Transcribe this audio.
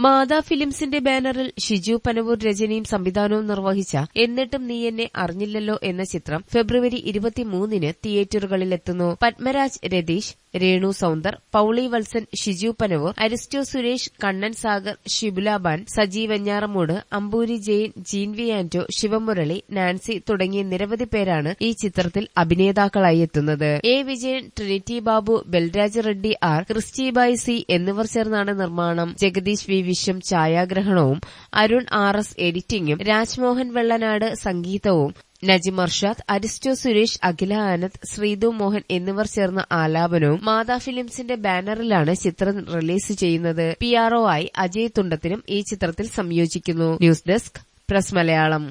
മാതാ ഫിലിംസിന്റെ ബാനറിൽ ഷിജു പനവൂർ രചനയും സംവിധാനവും നിർവഹിച്ച എന്നിട്ടും നീ എന്നെ അറിഞ്ഞില്ലല്ലോ എന്ന ചിത്രം ഫെബ്രുവരി ഇരുപത്തിമൂന്നിന് തിയേറ്ററുകളിലെത്തുന്നു. Padmaraj Ratheesh Renu Soundar Pauly Valsan Shiju Panavoor Aristo Suresh Kannan Sagar Shibulaban Sajeev Venjaramoodu Ampoori Jain Jean V Anto Sivamurali Nancy തുടങ്ങിയ നിരവധി പേരാണ് ഈ ചിത്രത്തിൽ അഭിനേതാക്കളായി എത്തുന്നത്. A Vijayan Trinity Babu Balraj Reddy R Christy Christybai C എന്നിവർ ചേർന്നാണ് നിർമ്മാണം. ജഗദീഷ് വി വിശ്വം ഛായാഗ്രഹണവും അരുൺ ആർ എസ് എഡിറ്റിംഗും രാജ്മോഹൻ വെള്ളനാട് സംഗീതവും നജിം അർഷാദ് അരിസ്റ്റോ സുരേഷ് അഖില ആനന്ദ് ശ്രീതു മോഹൻ എന്നിവർ ചേർന്ന ആലാപനവും മാതാ ഫിലിംസിന്റെ ബാനറിലാണ് ചിത്രം റിലീസ് ചെയ്യുന്നത്. പി ആർഒ ആയി അജയ് തുണ്ടത്തിനും ഈ ചിത്രത്തിൽ സംയോജിക്കുന്നു. News desk press Malayalam.